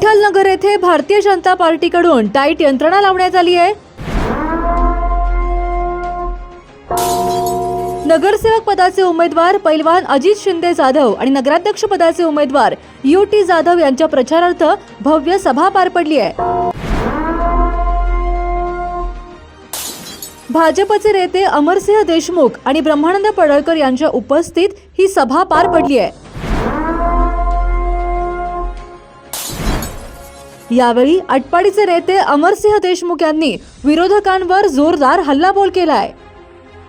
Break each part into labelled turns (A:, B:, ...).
A: विठ्ठल नगर येथे भारतीय जनता पार्टीकडून टाईट यंत्रणा लावण्यात आली आहे. नगरसेवक पदाचे उमेदवार पैलवान अजित शिंदे जाधव आणि नगराध्यक्ष पदाचे उमेदवार यू टी जाधव यांच्या प्रचारार्थ भव्य सभा पार पडली आहे. भाजपचे नेते अमरसिंह देशमुख आणि ब्रह्मानंद पडळकर यांच्या उपस्थित ही सभा पार पडली आहे. यावेळी आटपाडीचे नेते अमरसिंह देशमुख यांनी विरोधकांवर जोरदार हल्लाबोल केलाय.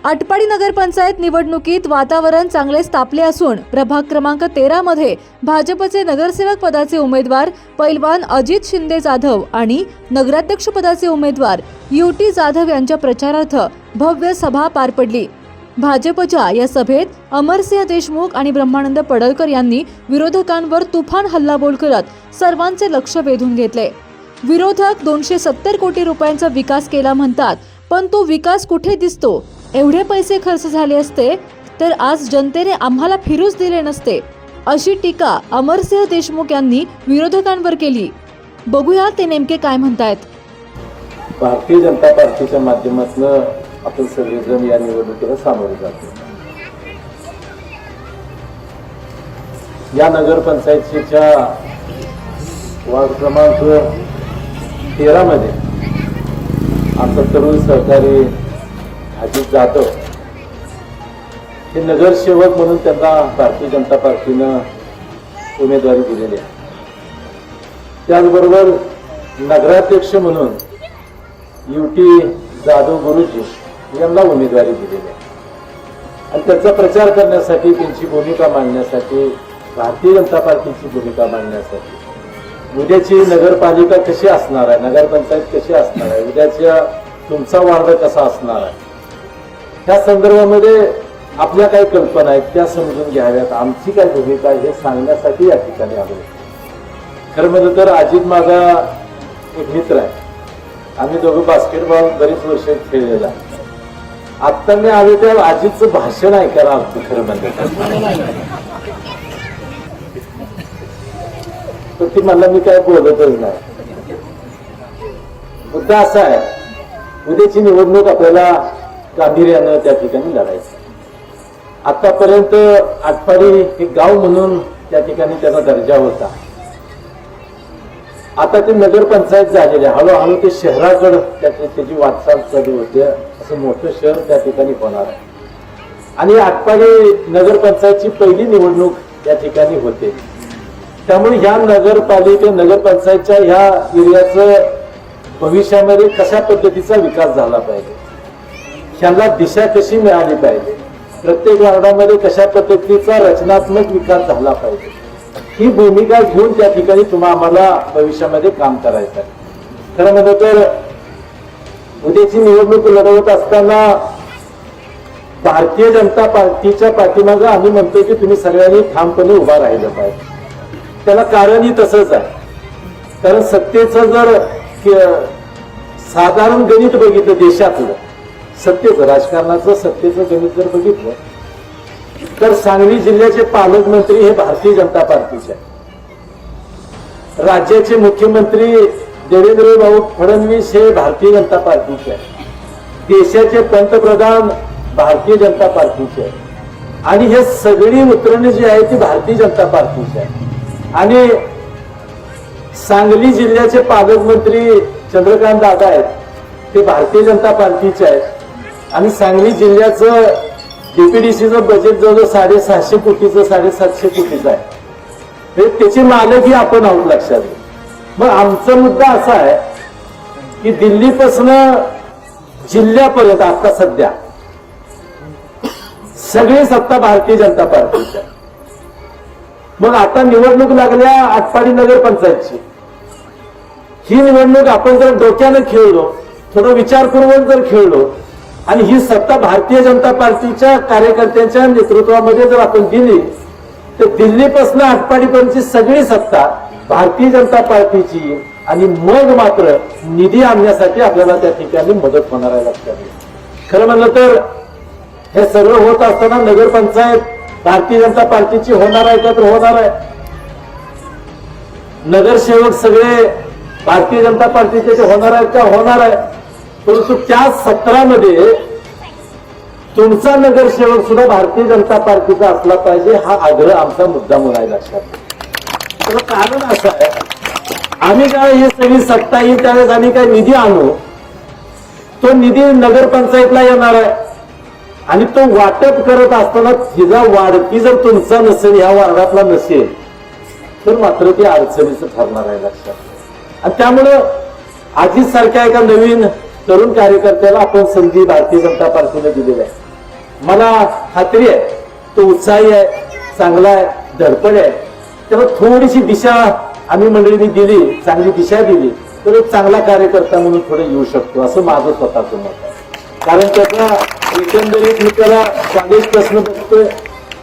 A: आटपाडी नगरपंचायत निवडणुकीत वातावरण चांगले तापले असून प्रभाग क्रमांक तेरा मध्ये भाजपचे नगरसेवक पदाचे उमेदवार पैलवान अजित शिंदे जाधव आणि नगराध्यक्ष पदाचे उमेदवार युटी जाधव यांच्या प्रचारार्थ भव्य सभा पार पडली. भाजपच्या या सभेत अमरसिंह देशमुख आणि ब्रह्मानंद पडळकर यांनी विरोधकांवर तुफान हल्लाबोल करत सर्वांचे लक्ष वेधून घेतले. विरोधक दोनशे सत्तर कोटी रुपयांचा विकास केला म्हणतात पण तो विकास कुठे दिसतो? एवढे पैसे खर्च झाले असते तर आज जनतेने आम्हाला फिरूच दिले नसते अशी टीका अमरसिंह देशमुख यांनी विरोधकांवर केली. बघूया ते नेमके काय म्हणतायत.
B: भारतीय जनता पार्टीच्या माध्यमातून आपण सगळेजण या निवडणुकीला सामोरे जातो या नगरपंचायतीच्या वार्ड क्रमांक तेरा मध्ये आमचा तरुण सहकारी अजित जाधव हे नगरसेवक म्हणून त्यांना भारतीय जनता पार्टीनं उमेदवारी दिलेली आहे त्याचबरोबर नगराध्यक्ष म्हणून युटी जाधव गुरुजी यांना उमेदवारी दिलेली आहे. आणि त्याचा प्रचार करण्यासाठी त्यांची भूमिका मांडण्यासाठी भारतीय जनता पार्टीची भूमिका मांडण्यासाठी. उद्याची नगरपालिका कशी असणार आहे नगरपंचायत कशी असणार आहे उद्याच्या तुमचा वार्ड कसा असणार आहे त्या संदर्भामध्ये आपल्या काही कल्पना आहेत त्या समजून घ्याव्यात. आमची काय भूमिका आहे हे सांगण्यासाठी या ठिकाणी आलो. खरं म्हणजे तर अजित माझा एक मित्र आहे. आम्ही दोघं बास्केटबॉल बरीच वर्ष खेळलेला आहे. आत्ता मी आलो त्या अजितचं भाषण ऐकायला आलतो खरं म्हणजे. तर ती मला मी काय बोलतच नाही. मुद्दा असा आहे उद्याची निवडणूक आपल्याला गांभीर्यानं त्या ठिकाणी लढायचं. आतापर्यंत आटपाडी हे गाव म्हणून त्या ठिकाणी त्याचा दर्जा होता. आता ते नगरपंचायत झालेले हळूहळू ते शहराकडं त्याची त्याची वाटचाल चालू होते. असं मोठं शहर त्या ठिकाणी होणार आहे. आणि आटपाडी नगरपंचायतची पहिली निवडणूक या ठिकाणी होते. त्यामुळे ह्या नगरपालिके नगरपंचायतच्या ह्या एरियाचं भविष्यामध्ये कशा पद्धतीचा विकास झाला पाहिजे? ह्यांना दिशा कशी मिळाली पाहिजे? प्रत्येक वार्डामध्ये कशा पद्धतीचा रचनात्मक विकास झाला पाहिजे? ही भूमिका घेऊन त्या ठिकाणी तुम्हा आम्हाला भविष्यामध्ये काम करायचं आहे. खरं म्हणजे तर उद्याची निवडणूक लढवत असताना भारतीय जनता पार्टीच्या पाठीमागं आम्ही म्हणतो की तुम्ही सगळ्यांनी ठामपणे उभा राहिलं पाहिजे. त्याला कारणही तसंच आहे. कारण सत्तेचं जर साधारण गणित बघितलं देशातलं सत्तेचं राजकारणाचं सत्तेचं गणित जर बघितलं तर सांगली जिल्ह्याचे पालकमंत्री हे भारतीय जनता पार्टीचे राज्याचे मुख्यमंत्री देवेंद्र भाऊ फडणवीस हे भारतीय जनता पार्टीचे आहे देशाचे पंतप्रधान भारतीय जनता पार्टीचे आहे आणि हे सगळी उतरणी जी आहे ती भारतीय जनता पार्टीची आहे आणि सांगली जिल्ह्याचे पालकमंत्री चंद्रकांत दादा आहेत ते भारतीय जनता पार्टीचे आहेत. आणि सांगली जिल्ह्याचं डीपीडीसीचं बजेट जवळजवळ साडेसहाशे कोटीचं साडेसातशे कोटीचं आहे. हे त्याची मालकी आपण आहोत लक्षात मग आमचा मुद्दा असा आहे की दिल्लीपासनं जिल्ह्यापर्यंत आता सध्या सगळी सत्ता भारतीय जनता पार्टीची मग आता निवडणूक लागल्या आटपाडी नगर पंचायतची. ही निवडणूक आपण जर डोक्यानं खेळलो थोडं विचार करून जर खेळलो आणि ही सत्ता भारतीय जनता पार्टीच्या कार्यकर्त्यांच्या नेतृत्वामध्ये जर आपण दिली तर दिल्लीपासून आटपाडीपर्यंतची सगळी सत्ता भारतीय जनता पार्टीची आणि मग मात्र निधी आणण्यासाठी आपल्याला त्या ठिकाणी मदत होणार आहे लक्षात खरं म्हणलं तर हे सर्व होत असताना नगरपंचायत भारतीय जनता पार्टीची होणार आहे का तर होणार आहे. नगरसेवक सगळे भारतीय जनता पार्टीचे ते होणार आहेत का? होणार आहे. परंतु त्या सत्रामध्ये तुमचा नगरसेवक सुद्धा भारतीय जनता पार्टीचा असला पाहिजे हा आग्रह आमचा मुद्दा म्हणून लक्षात त्याचं कारण असं आहे. आम्ही काय ही सगळी सत्ता येईल त्यावेळेस आम्ही काय निधी आणू? तो निधी नगरपंचायतला येणार आहे. आणि तो वाटप करत असताना तिचा वाढती जर तुमचा नसेल ह्या वार्डातला नसेल तर मात्र ते अडचणीचं ठरणार आहे लक्षात. आणि त्यामुळं अजित सारख्या एका नवीन तरुण कार्यकर्त्याला आपण संधी भारतीय जनता पार्टीने दिलेली आहे. मला खात्री आहे तो उत्साही आहे चांगला आहे धडपड आहे. त्यामुळे थोडीशी दिशा आम्ही मंडळीने दिली चांगली दिशा दिली तर एक चांगला कार्यकर्ता म्हणून पुढे येऊ शकतो असं माझं स्वतःचं मत आहे. कारण त्याचा एकंदरीत मी त्याला चांगलेच प्रश्न बघतोय.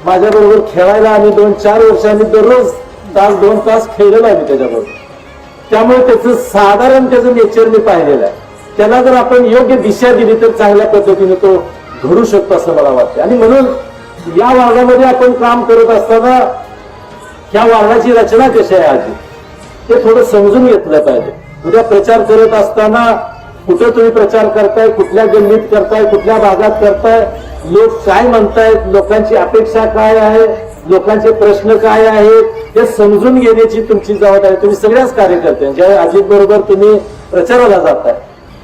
B: माझ्याबरोबर खेळायला आम्ही दोन चार वर्षांनी दररोज तास दोन तास खेळलेलो आहे मी त्याच्याबरोबर. त्यामुळे त्याचं साधारण त्याचं नेचर मी पाहिलेलं आहे. त्याला जर आपण योग्य दिशा दिली तर चांगल्या पद्धतीने तो घडू शकतो असं मला वाटतं. आणि म्हणून या भागामध्ये आपण काम करत असताना ह्या वारणाची रचना कशी आहे आधी ते थोडं समजून घेतलं पाहिजे. उद्या प्रचार करत असताना कुठं तुम्ही प्रचार करताय कुठल्या गल्लीत करताय कुठल्या भागात करताय लोक काय म्हणतायत लोकांची अपेक्षा काय आहे लोकांचे प्रश्न काय आहेत हे समजून घेण्याची तुमची जबाबदारी. तुम्ही सगळ्याच कार्यकर्ते ज्या अजित बरोबर तुम्ही प्रचाराला जाताय.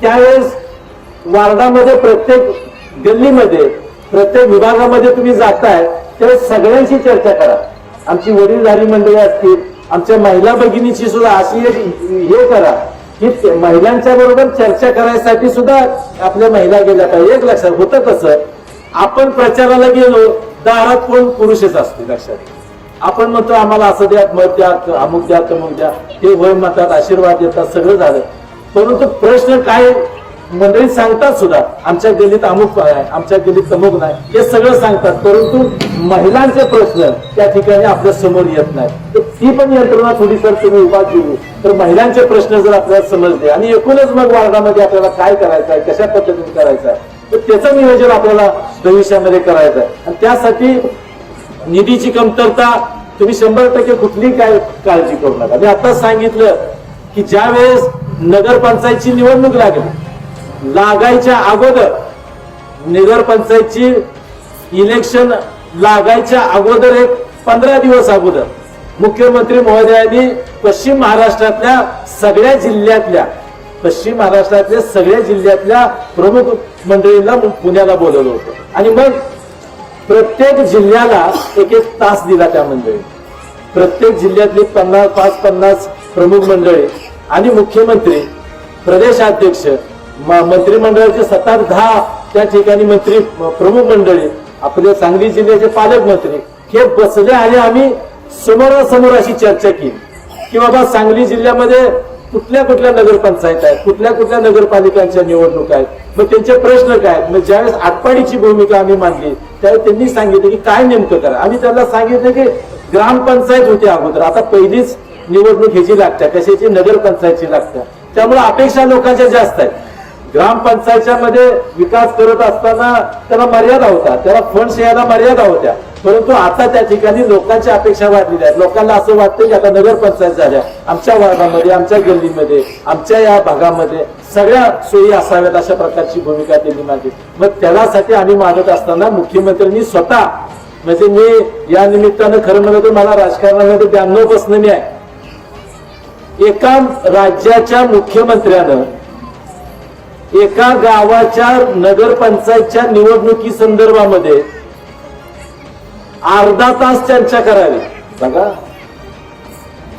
B: त्यावेळेस वार्डामध्ये प्रत्येक गल्लीमध्ये प्रत्येक विभागामध्ये तुम्ही जाताय त्यावेळेस सगळ्यांशी चर्चा करा. आमची वडीलधारी मंडळी असतील आमच्या महिला भगिनीची सुद्धा अशी एक हे करा की महिलांच्या बरोबर चर्चा करायसाठी सुद्धा आपल्या महिला गेल्या पाहिजे एक लक्षात होतं कसं आपण प्रचाराला गेलो दारात कोण पुरुषच असते लक्षात आपण म्हणतो आम्हाला असं द्या मत द्या अमुक द्या तमुक द्या. ते वय म्हणतात आशीर्वाद देतात सगळं झालं. परंतु प्रश्न काय मंडळी सांगतात सुद्धा आमच्या गलीत अमुक आहे आमच्या गलीत तमुक नाही हे सगळं सांगतात. परंतु महिलांचे प्रश्न त्या ठिकाणी आपल्यासमोर येत नाही. तर ती पण यंत्रणा थोडी सर तुम्ही उभा घेऊ तर महिलांचे प्रश्न जर आपल्याला समजले आणि एकूणच मग वार्डामध्ये आपल्याला काय करायचं आहे कशा पद्धतीने करायचं आहे तर त्याचं नियोजन आपल्याला भविष्यामध्ये करायचं आहे. आणि त्यासाठी निधीची कमतरता तुम्ही शंभर टक्के कुठली काय काळजी करू नका. मी आता सांगितलं की ज्या वेळेस नगरपंचायतची निवडणूक लागली लागायच्या अगोदर नगरपंचायतची इलेक्शन लागायच्या अगोदर एक पंधरा दिवस अगोदर मुख्यमंत्री महोदयांनी पश्चिम महाराष्ट्रातल्या सगळ्या जिल्ह्यातल्या पश्चिम महाराष्ट्रातल्या सगळ्या जिल्ह्यातल्या प्रमुख मंडळींना पुण्याला बोलवलं होतं. आणि मग प्रत्येक जिल्ह्याला एक एक तास दिला त्या मंडळी प्रत्येक जिल्ह्यातली पन्नास पाच पन्नास प्रमुख मंडळी आणि मुख्यमंत्री प्रदेशाध्यक्ष मंत्रिमंडळाचे सतत दहा त्या ठिकाणी मंत्री प्रमुख मंडळी आपले सांगली जिल्ह्याचे पालकमंत्री हे बसले आणि आम्ही समोरासमोर अशी चर्चा केली. की बाबा सांगली जिल्ह्यामध्ये कुठल्या कुठल्या नगरपंचायत आहेत? कुठल्या कुठल्या नगरपालिकांच्या निवडणूक आहेत? मग त्यांचे प्रश्न काय मग ज्यावेळेस आटपाडीची भूमिका आम्ही मांडली त्यावेळेस त्यांनी सांगितलं की काय नेमकं करा. आम्ही त्यांना सांगितलं की ग्रामपंचायत होती अगोदर. आता पहिलीच निवडणूक ह्याची लागते कशाची? नगरपंचायतची लागते त्यामुळे अपेक्षा लोकांच्या जास्त आहेत. ग्रामपंचायतच्या मध्ये विकास करत असताना त्याला मर्यादा होता त्याला फंड्स यायला मर्यादा होत्या. परंतु आता त्या ठिकाणी लोकांच्या अपेक्षा वाढलेल्या आहेत लोकांना असं वाटतं की आता नगरपंचायत झाल्या. आमच्या वार्डामध्ये आमच्या गल्लीमध्ये आमच्या या भागामध्ये सगळ्या सोयी असाव्यात अशा प्रकारची भूमिका त्यांनी मांडली. मग त्यासाठी आम्ही मागत असताना मुख्यमंत्र्यांनी स्वतः म्हणजे मी या निमित्तानं खरं म्हणलं तर मला राजकारणामध्ये ब्याण्णव बसणं मी आहे. एका राज्याच्या मुख्यमंत्र्यानं एका गावाच्या नगरपंचायतच्या निवडणुकी संदर्भामध्ये अर्धा तास चर्चा करावी. बघा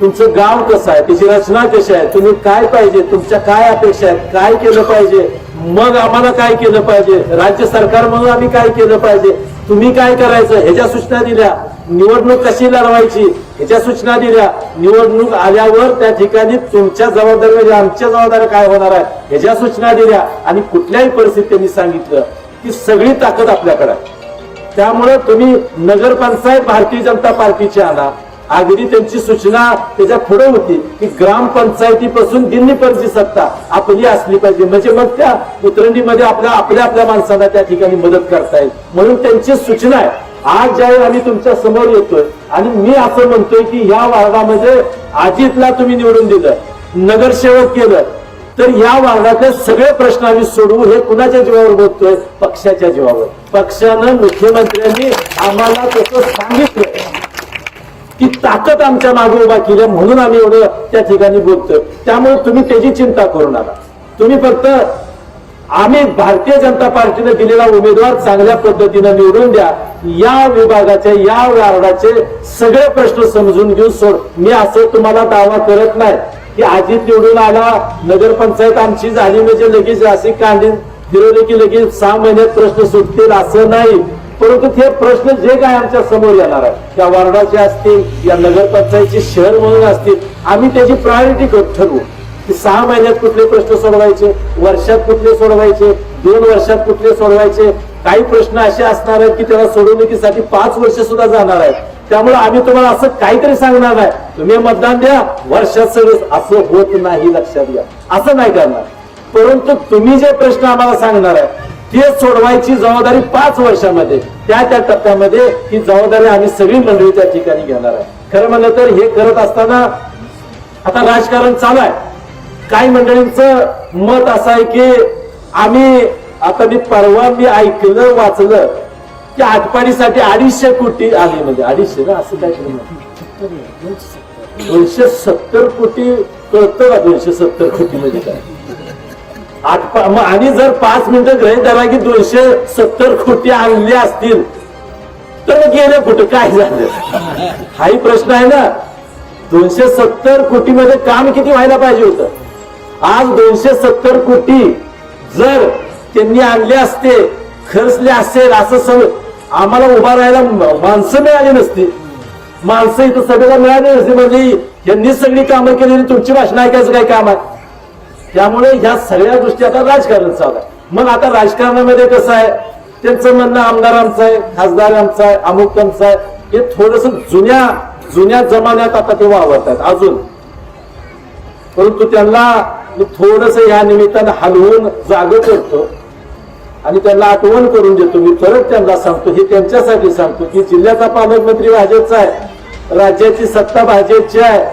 B: तुमचं गाव कसं आहे? त्याची रचना कशी आहे? तुम्ही काय पाहिजे? तुमच्या काय अपेक्षा आहेत? काय केलं पाहिजे? मग आम्हाला काय केलं पाहिजे? राज्य सरकार म्हणून आम्ही काय केलं पाहिजे? तुम्ही काय करायचं? ह्याच्या सूचना दिल्या. निवडणूक कशी लढवायची? ह्याच्या सूचना दिल्या. निवडणूक आल्यावर त्या ठिकाणी तुमच्या जबाबदारी म्हणजे आमच्या जबाबदारी काय होणार आहे ह्याच्या सूचना दिल्या. आणि कुठल्याही परिस्थितीत त्यांनी सांगितलं की सगळी ताकद आपल्याकडे आहे. त्यामुळे तुम्ही नगरपंचायत भारतीय जनता पार्टीची आणा. अगदी त्यांची सूचना त्याच्या पुढे होती की ग्रामपंचायतीपासून दिल्लीपर्यंतची सत्ता आपली असली पाहिजे. म्हणजे मग त्या उतरंडीमध्ये आपल्या आपल्या आपल्या माणसांना त्या ठिकाणी मदत करता येईल. म्हणून त्यांची सूचना आहे. आज ज्यावेळी आम्ही तुमच्यासमोर येतोय आणि मी असं म्हणतोय की या वार्डामध्ये अजितला तुम्ही निवडून दिलं नगरसेवक केलं तर या वार्डातले सगळे प्रश्न आम्ही सोडवू हे कुणाच्या जीवावर बोलतोय? पक्षाच्या जीवावर. पक्षानं मुख्यमंत्र्यांनी आम्हाला तसं सांगितलं की ताकद आमच्या मागे उभा केली म्हणून आम्ही एवढं त्या ठिकाणी बोलतोय. त्यामुळे तुम्ही त्याची चिंता करू नका. तुम्ही फक्त आम्ही भारतीय जनता पार्टीने दिलेला उमेदवार चांगल्या पद्धतीनं निवडून द्या. या विभागाचे या वार्डाचे सगळे प्रश्न समजून घेऊन सोड. मी असं तुम्हाला दावा करत नाही. की अजित निवडून आला नगरपंचायत आमची झाली म्हणजे लगेच अशी कांडी फिरवली की लगेच सहा महिन्यात प्रश्न सुटतील असं नाही. परंतु हे प्रश्न जे काय आमच्यासमोर येणार आहे त्या वार्डाचे असतील या नगरपंचायतचे शहर म्हणून असतील आम्ही त्याची प्रायोरिटी ठरवू. की सहा महिन्यात कुठले प्रश्न सोडवायचे वर्षात कुठले सोडवायचे दोन वर्षात कुठले सोडवायचे काही प्रश्न असे असणार आहेत की त्याला सोडवणुकीसाठी पाच वर्ष सुद्धा जाणार आहेत. त्यामुळे आम्ही तुम्हाला असं काहीतरी सांगणार नाही तुम्ही मतदान द्या वर्षात सगळं असं होत नाही लक्षात घ्या. असं नाही करणार. परंतु तुम्ही जे प्रश्न आम्हाला सांगणार आहे ते सोडवायची जबाबदारी पाच वर्षामध्ये त्या त्या टप्प्यामध्ये ही जबाबदारी आम्ही सगळी मंडळी त्या ठिकाणी घेणार आहे. खरं म्हणलं तर हे करत असताना आता राजकारण चालू आहे. काही मंडळींचं मत असं आहे की आम्ही आता मी परवा मी ऐकलं वाचलं की आटपाडीसाठी अडीचशे कोटी आले म्हणजे अडीचशे ना असं काय दोनशे सत्तर कोटी कळतं का दोनशे सत्तर कोटी म्हणजे काय? आठ पा- मग आणि जर पाच मिनिटं ग्रहित धरा की दोनशे सत्तर कोटी आणले असतील तर गेलं गेले कुठं? काय झालं? हाही प्रश्न आहे ना. दोनशे सत्तर कोटी मध्ये काम किती व्हायला पाहिजे होतं? आज दोनशे सत्तर कोटी जर त्यांनी आणले असते खर्चले असेल असं सगळं आम्हाला उभा राहायला माणसं मिळाली नसती. माणसं इथं सभेला मिळाली नसती म्हणजे यांनी सगळी कामं केलेली तुमची भाषण ऐकायचं काय काम आहे? त्यामुळे ह्या सगळ्या गोष्टी आता राजकारण चालू आहे. मग आता राजकारणामध्ये कसं आहे? त्यांचं म्हणणं आमदार आमचं आहे खासदार आमचा आहे अमुक आमचा आहे. हे थोडस जुन्या जुन्या जमान्यात आता ते वावरतात अजून. परंतु त्यांना मी थोडस या निमित्तानं हलवून जाग करतो. आणि त्यांना आठवण करून देतो. मी परत त्यांना सांगतो. हे त्यांच्यासाठी सांगतो. की जिल्ह्याचा पालकमंत्री भाजपचा आहे. राज्याची सत्ता भाजपची आहे.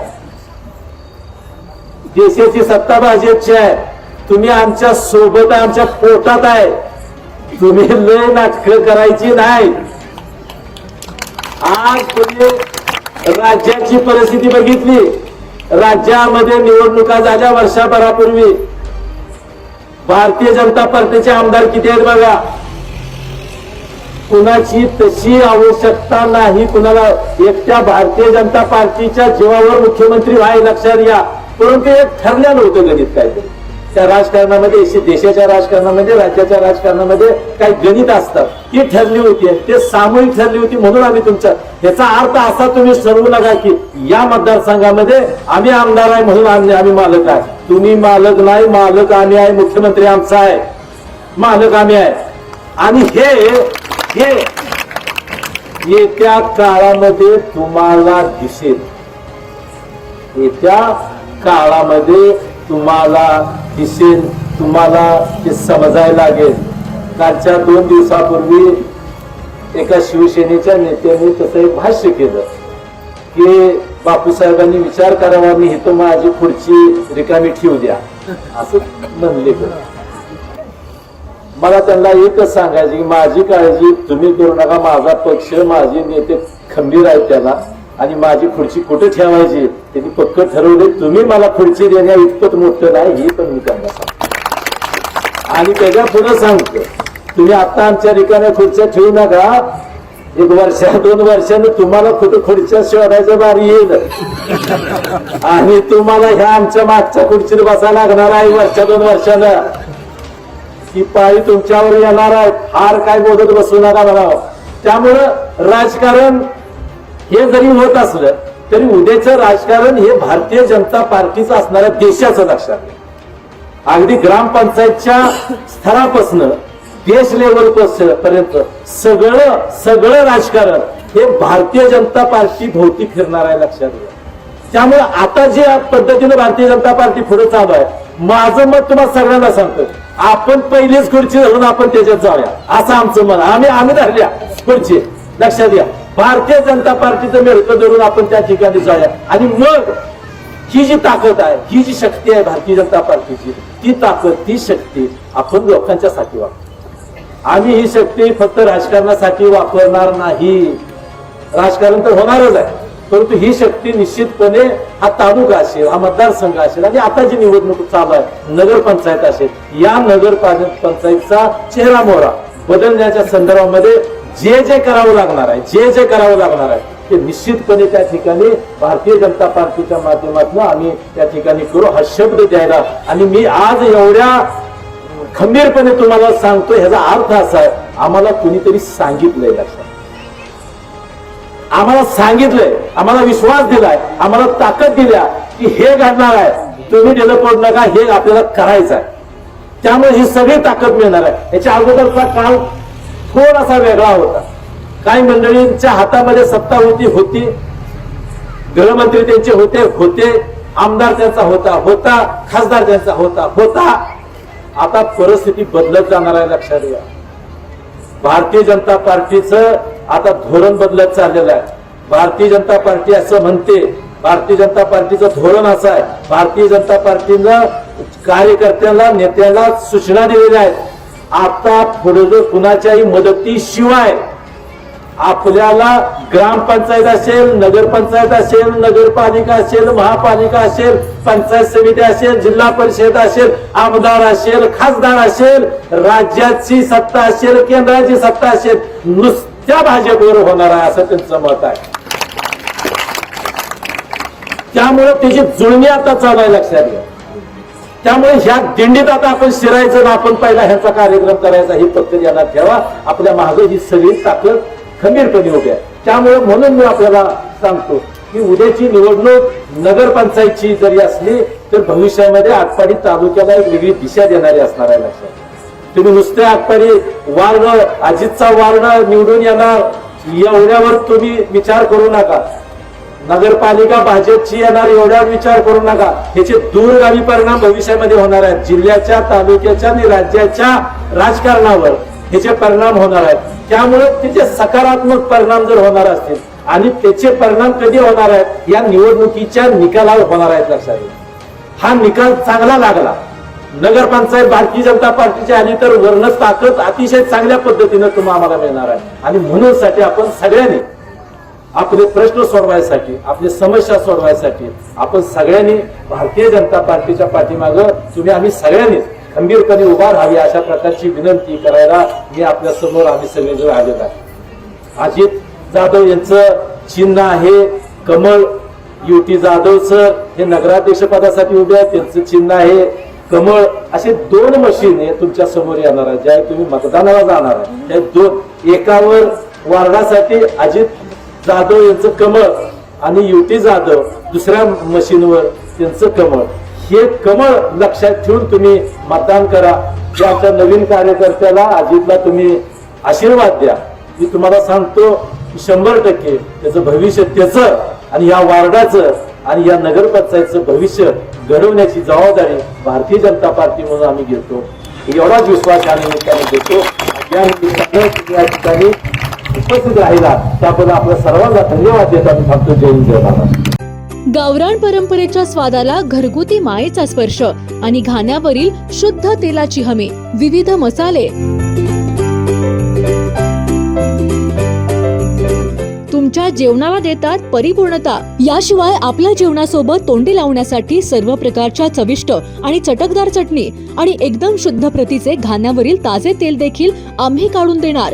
B: देशाची सत्ता भाजपची आहे. तुम्ही आमच्यासोबत आमच्या पोटात आहे. तुम्ही लय नाटक करायची नाही. आज तुम्ही राज्याची परिस्थिती बघितली. राज्यामध्ये निवडणुका झाल्या वर्षभरापूर्वी. भारतीय जनता पार्टीचे आमदार किती आहेत बघा? कुणाची तशी आवश्यकता नाही कुणाला एकट्या भारतीय जनता पार्टीच्या जीवावर मुख्यमंत्री व्हाय लक्षात घ्या. परंतु हे ठरल्या होतं गणित काय त्या राजकारणामध्ये देशाच्या राजकारणामध्ये राज्याच्या राजकारणामध्ये काही गणित असतात ती ठरली होती ते सामूहिक ठरली होती म्हणून आम्ही तुमच्या याचा अर्थ असा तुम्ही ठरवू नका की या मतदारसंघामध्ये आम्ही आमदार आहे म्हणून आम्ही आम्ही मालक आहे. तुम्ही मालक नाही मालक आम्ही आहे मुख्यमंत्री आमचा आहे. मालक आम्ही आहे. आणि हे हे येत्या काळामध्ये तुम्हाला दिसेल. येत्या काळामध्ये तुम्हाला दिसेल तुम्हाला ते समजायला लागेल. कालच्या दोन दिवसापूर्वी एका शिवसेनेच्या नेत्याने तसं एक भाष्य केलं की बापूसाहेबांनी विचार करावा मी इथं माझी खुर्ची रिकामी ठेवू द्या. असं म्हणले मला त्यांना एकच सांगायचं की माझी काळजी तुम्ही करू नका माझा पक्ष माझे नेते खंबीर आहेत त्याला आणि माझी खुर्ची कुठे ठेवायची त्यांनी पक्क ठरवले तुम्ही मला खुर्ची देण्या इतपत मोठं नाही हे पण मी त्यांना सांगतो. आणि त्याच्या पुढे सांगतो तुम्ही आता आमच्या रिकाम्या खुर्च्या ठेवू नका. एक वर्षा दोन वर्षानं तुम्हाला कुठं खुर्च्या शोधायचं बारी येईल. आणि तुम्हाला ह्या आमच्या मागच्या खुर्चीत बसायला लागणार आहे वर्षा दोन वर्षानं. की पाळी तुमच्यावर येणार आहे. फार काय बोलत बसू नका मला त्यामुळं राजकारण हे जरी होत असलं तरी उद्याचं राजकारण हे भारतीय जनता पार्टीचं असणाऱ्या देशाचं लक्षात घ्या. अगदी ग्रामपंचायतच्या स्तरापासून देश लेवल पर्यंत सगळं सगळं राजकारण हे भारतीय जनता पार्टी भोवती फिरणार आहे लक्षात घ्या. त्यामुळे आता जे पद्धतीने भारतीय जनता पार्टी पुढे चालू आहे माझं मत तुम्हाला सगळ्यांना सांगतो. आपण पहिलीच खुर्ची धरून आपण त्याच्यात जाऊया. असं आमचं मन आम्ही आम्ही धरल्या खुर्ची. लक्षात घ्या. भारतीय जनता पार्टीचं मेळकं धरून आपण त्या ठिकाणी जाऊया. आणि मग ही जी ताकद आहे ही जी शक्ती आहे भारतीय जनता पार्टीची ती ताकद ती शक्ती आपण लोकांच्या साठी वापरू. आम्ही ही शक्ती फक्त राजकारणासाठी वापरणार नाही. राजकारण तर होणारच आहे परंतु ही शक्ती निश्चितपणे हा तालुका असेल हा मतदारसंघ असेल आणि आता जी निवडणूक चालू आहे नगरपंचायत असेल या नगर पंचायतचा चेहरा मोहरा बदलण्याच्या संदर्भामध्ये जे जे करावं लागणार आहे जे जे करावं लागणार आहे ते निश्चितपणे त्या ठिकाणी भारतीय जनता पार्टीच्या माध्यमातून आम्ही त्या ठिकाणी करू हा शब्द द्यायला. आणि मी आज एवढ्या खंबीरपणे तुम्हाला सांगतो ह्याचा अर्थ असा आहे आम्हाला कुणीतरी सांगितलंय लक्षात. आम्हाला सांगितलंय आम्हाला विश्वास दिलाय आम्हाला ताकद दिल्या की हे घडणार आहे. तुम्ही दिलं पडू नका हे आपल्याला करायचं आहे. त्यामुळे ही सगळी ताकद मिळणार आहे. याच्या अगोदरचा काळ थोडासा वेगळा होता. काही मंडळींच्या हातामध्ये सत्ता होती होती. गृहमंत्री त्यांचे होते होते. आमदार त्यांचा होता होता. खासदार त्यांचा होता होता. आता परिस्थिती बदलत जाणार आहे लक्षात घ्या. भारतीय जनता पार्टीचं आता धोरण बदलत चाललेलं आहे. भारतीय जनता पार्टी असं म्हणते. भारतीय जनता पार्टीचं धोरण असं आहे. भारतीय जनता पार्टीनं कार्यकर्त्यांना नेत्याला सूचना दिलेल्या आहेत. आता पुढे जो कुणाच्याही मदतीशिवाय आपल्याला ग्रामपंचायत असेल नगरपंचायत असेल नगरपालिका असेल महापालिका असेल पंचायत समिती असेल जिल्हा परिषद असेल आमदार असेल खासदार असेल राज्याची सत्ता असेल केंद्राची सत्ता असेल नुसत्या भाजपवर होणार आहे असं त्यांचं मत आहे. त्यामुळे त्याची जुळणी आता चालू आहे लक्षात घ्या. त्यामुळे ह्या दिंडीत आता आपण शिरायचं ना आपण पहिला ह्याचा कार्यक्रम करायचा ही पद्धत यांना ठेवा. आपल्या मागे ही सगळी ताकद खंबीरपणे उभी आहे. त्यामुळे म्हणून मी आपल्याला सांगतो की उद्याची निवडणूक नगरपंचायतची जरी असली तर भविष्यामध्ये आटपाडी तालुक्याला एक वेगळी दिशा देणारी असणार आहे लक्षात तुम्ही नुसते आटपाडी वार्ड अजितचा वार्ड निवडून येणार एवढ्यावर तुम्ही विचार करू नका. नगरपालिका भाजपची येणार एवढा विचार करू नका. ह्याचे दूरगामी परिणाम भविष्यामध्ये होणार आहेत. जिल्ह्याच्या तालुक्याच्या आणि राज्याच्या राजकारणावर ह्याचे परिणाम होणार आहेत. त्यामुळे त्याचे सकारात्मक परिणाम जर होणार असतील आणि त्याचे परिणाम कधी होणार आहेत या निवडणुकीच्या निकालावर होणार आहेत लक्षात हा निकाल चांगला लागला. नगरपंचायत भारतीय जनता पार्टीची आली तर वर्णच ताकद अतिशय चांगल्या पद्धतीनं तुम्हाला आम्हाला मिळणार आहे. आणि म्हणून साठी आपण सगळ्यांनी आपले प्रश्न सोडवायसाठी आपली समस्या सोडवायसाठी आपण सगळ्यांनी भारतीय जनता पार्टीच्या पाठीमागं तुम्ही आम्ही सगळ्यांनीच खंबीरपणे उभा राहावी अशा प्रकारची विनंती करायला मी आपल्यासमोर आम्ही सगळेजण आलेलो आहे अजित जाधव यांचं चिन्ह आहे कमळ युटी जाधव सर हे नगराध्यक्ष पदासाठी उभे आहेत त्यांचं चिन्ह आहे कमळ असे दोन मशीन हे तुमच्यासमोर येणार आहे ज्या तुम्ही मतदानाला जाणार आहे त्या दोन एकावर वार्डासाठी अजित जाधव यांचं कमळ आणि युती जाधव दुसऱ्या मशीनवर त्यांचं कमळ. हे कमळ लक्षात ठेवून तुम्ही मतदान करा. जे आमच्या नवीन कार्यकर्त्याला अजितला तुम्ही आशीर्वाद द्या. मी तुम्हाला सांगतो की शंभर टक्के त्याचं भविष्य त्याचं आणि या वार्डाचं आणि या नगरपंचायतचं भविष्य घडवण्याची जबाबदारी भारतीय जनता पार्टी म्हणून आम्ही घेतो. एवढाच विश्वास या निमित्ताने देतो. या निमित्ताने या ठिकाणी उपस्थित राहिला त्याबद्दल आपल्या सर्वांना धन्यवाद देत आम्ही थांबतो. जय जय
A: गावरान परंपरेच्या स्वादाला घरगुती मायेचा स्पर्श आणि घाण्यावरील शुद्ध तेलाची हमी विविध मसाले. तुमच्या जेवणाला देतात परिपूर्णता. याशिवाय आपल्या जेवणासोबत तोंडी लावण्यासाठी सर्व प्रकारच्या चविष्ट आणि चटकदार चटणी आणि एकदम शुद्ध प्रतीचे घाण्यावरील ताजे तेल देखील आम्ही काढून देणार.